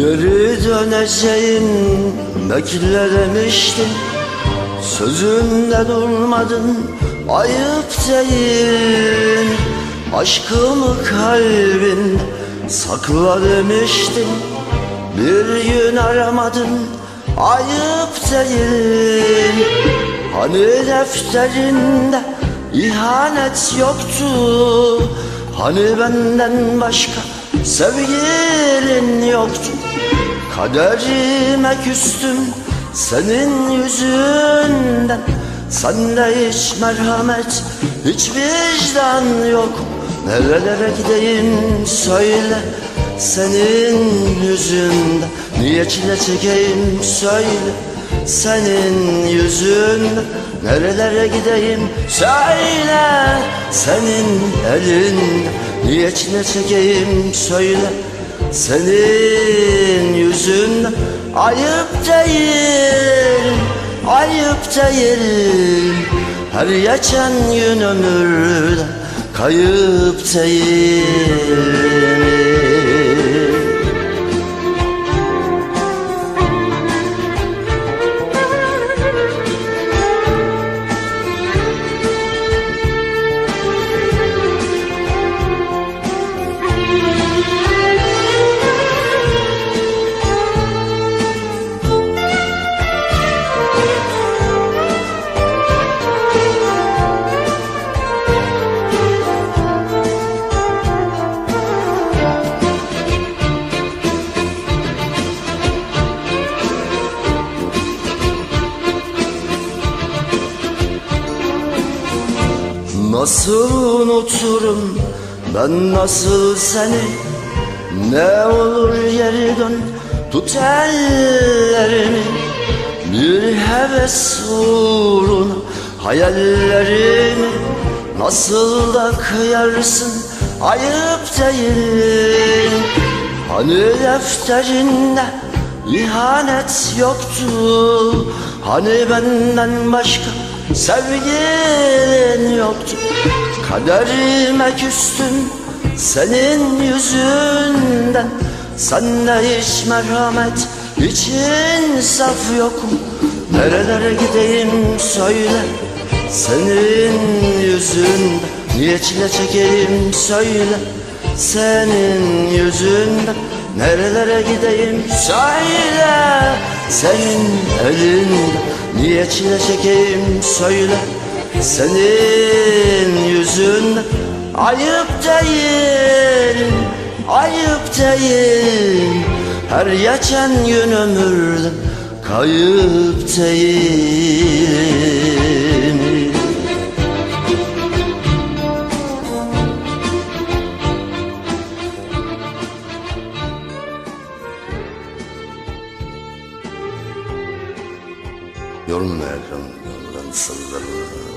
Geri döneceğin beklemiştim Sözünde durmadın ayıp değil. Aşkımı kalbin sakla demiştin. Bir gün aramadın ayıp değil. Hani defterinde ihanet yoktu. Hani benden başka sevgilin yoktu Kaderime küstüm senin yüzünden. Sende hiç merhamet, hiç vicdan yok. Nerelere gideyim söyle senin yüzünden. Niye çile çekeyim söyle senin yüzünden. Nerelere gideyim söyle senin elinden Niye çile çekeyim söyle senin yüzünden Ayıp değil, ayıp değil. Her geçen gün ömürde kayıp değil Nasıl unuturum ben nasıl seni? Ne olur geri dön tut ellerimi. Bir heves uğruna hayallerimi. Nasıl da kıyarsın ayıp değil Hani defterinde ihanet yoktu? Hani benden başka sevgilin yoktu Kaderime küstüm senin yüzünden. Sende hiç merhamet, hiç insaf yok Nerelere gideyim söyle senin yüzünden. Niye çile çekeyim söyle senin yüzünden. Nerelere gideyim söyle senin elinden Niye çile çekeyim söyle. Senin yüzünden Ayıp değil, ayıp değil. Her geçen gün ömürden kayıp değil Yorulma Erkan, yoldan hoşçakalın